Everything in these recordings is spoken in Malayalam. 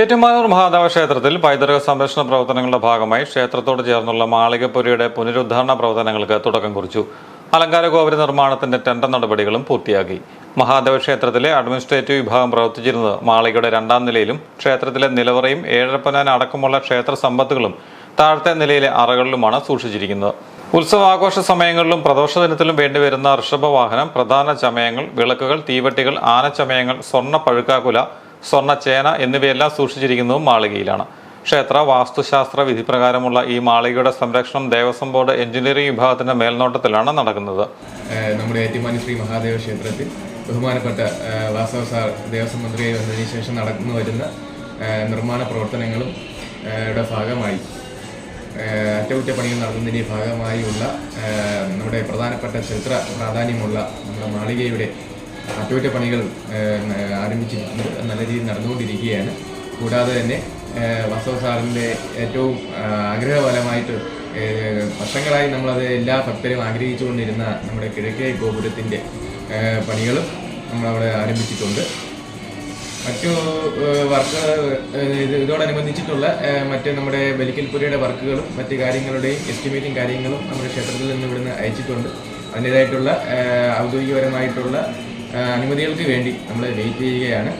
ഏറ്റുമാനൂർ മഹാദേവ ക്ഷേത്രത്തിൽ പൈതൃക സംരക്ഷണ പ്രവർത്തനങ്ങളുടെ ഭാഗമായി ക്ഷേത്രത്തോട് ചേർന്നുള്ള മാളികപ്പുരയുടെ പുനരുദ്ധാരണ പ്രവർത്തനങ്ങൾക്ക് തുടക്കം കുറിച്ചു. അലങ്കാര ഗോപുര നിർമ്മാണത്തിന്റെ ടെൻഡർ നടപടികളും പൂർത്തിയാക്കി. മഹാദേവ ക്ഷേത്രത്തിലെ അഡ്മിനിസ്ട്രേറ്റീവ് വിഭാഗം പ്രവർത്തിച്ചിരുന്നത് മാളികയുടെ രണ്ടാം നിലയിലും ക്ഷേത്രത്തിലെ നിലവറയും ഏഴരപ്പനാൻ അടക്കമുള്ള ക്ഷേത്ര സമ്പത്തുകളും താഴത്തെ നിലയിലെ അറകളിലുമാണ് സൂക്ഷിച്ചിരിക്കുന്നത്. ഉത്സവാഘോഷ സമയങ്ങളിലും പ്രദോഷ ദിനത്തിലും വേണ്ടിവരുന്ന ഋഷഭവാഹനം പ്രധാന ചമയങ്ങൾ വിളക്കുകൾ തീവട്ടികൾ ആനച്ചമയങ്ങൾ സ്വർണ പഴുക്കാക്കുല സ്വർണ ചേന എന്നിവയെല്ലാം സൂക്ഷിച്ചിരിക്കുന്നതും മാളികയിലാണ്. ക്ഷേത്ര വാസ്തുശാസ്ത്ര വിധിപ്രകാരമുള്ള ഈ മാളികയുടെ സംരക്ഷണം ദേവസ്വം ബോർഡ് എഞ്ചിനീയറിംഗ് വിഭാഗത്തിന്റെ മേൽനോട്ടത്തിലാണ് നടക്കുന്നത്. നമ്മുടെ ഏറ്റുമാനി ശ്രീ മഹാദേവ ക്ഷേത്രത്തിൽ ബഹുമാനപ്പെട്ട വാസ്തവ സാർ ദേവസ്വം മന്ത്രിയായി വന്നതിന് ശേഷം നടന്നു വരുന്ന നിർമ്മാണ പ്രവർത്തനങ്ങളും യുടെ ഭാഗമായി അറ്റകുറ്റപ്പണികൾ നടത്തുന്നതിന്റെ ഭാഗമായുള്ള നമ്മുടെ പ്രധാനപ്പെട്ട ചരിത്ര പ്രാധാന്യമുള്ള നമ്മുടെ മാളികയുടെ അറ്റകുറ്റപ്പണികൾ അത് നല്ല രീതിയിൽ നടന്നുകൊണ്ടിരിക്കുകയാണ്. കൂടാതെ തന്നെ വാസവ സാറിന്റെ ഏറ്റവും ആഗ്രഹഫലമായിട്ട് വർഷങ്ങളായി നമ്മളത് എല്ലാ ഭക്തരും ആഗ്രഹിച്ചുകൊണ്ടിരുന്ന നമ്മുടെ കിഴക്കേ ഗോപുരത്തിന്റെ പണികളും നമ്മളവിടെ ആരംഭിച്ചിട്ടുണ്ട്. മറ്റു വർക്ക് ഇതോടനുബന്ധിച്ചിട്ടുള്ള മറ്റ് നമ്മുടെ ബലിക്കൽപുരയുടെ വർക്കുകളും മറ്റ് കാര്യങ്ങളുടെയും എസ്റ്റിമേറ്റും കാര്യങ്ങളും നമ്മുടെ ക്ഷേത്രത്തിൽ നിന്ന് ഇവിടുന്ന് അയച്ചിട്ടുണ്ട്. അതിന്റേതായിട്ടുള്ള ഔദ്യോഗികപരമായിട്ടുള്ള അനുമതികൾക്ക് വേണ്ടി നമ്മൾ വെയിറ്റ് ചെയ്യുകയാണ്.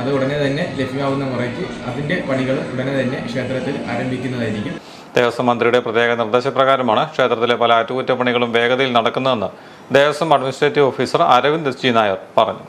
അത് ഉടനെ തന്നെ ലഭ്യമാവുന്ന മുറയ്ക്ക് അതിന്റെ പണികൾ ഉടനെ തന്നെ ക്ഷേത്രത്തിൽ ആരംഭിക്കുന്നതായിരിക്കും. ദേവസ്വം മന്ത്രിയുടെ പ്രത്യേക നിർദ്ദേശപ്രകാരമാണ് ക്ഷേത്രത്തിലെ പല അറ്റകുറ്റപ്പണികളും വേഗതയിൽ നടക്കുന്നതെന്ന് Devaswom administrative officer Aravind G Nair പറഞ്ഞു.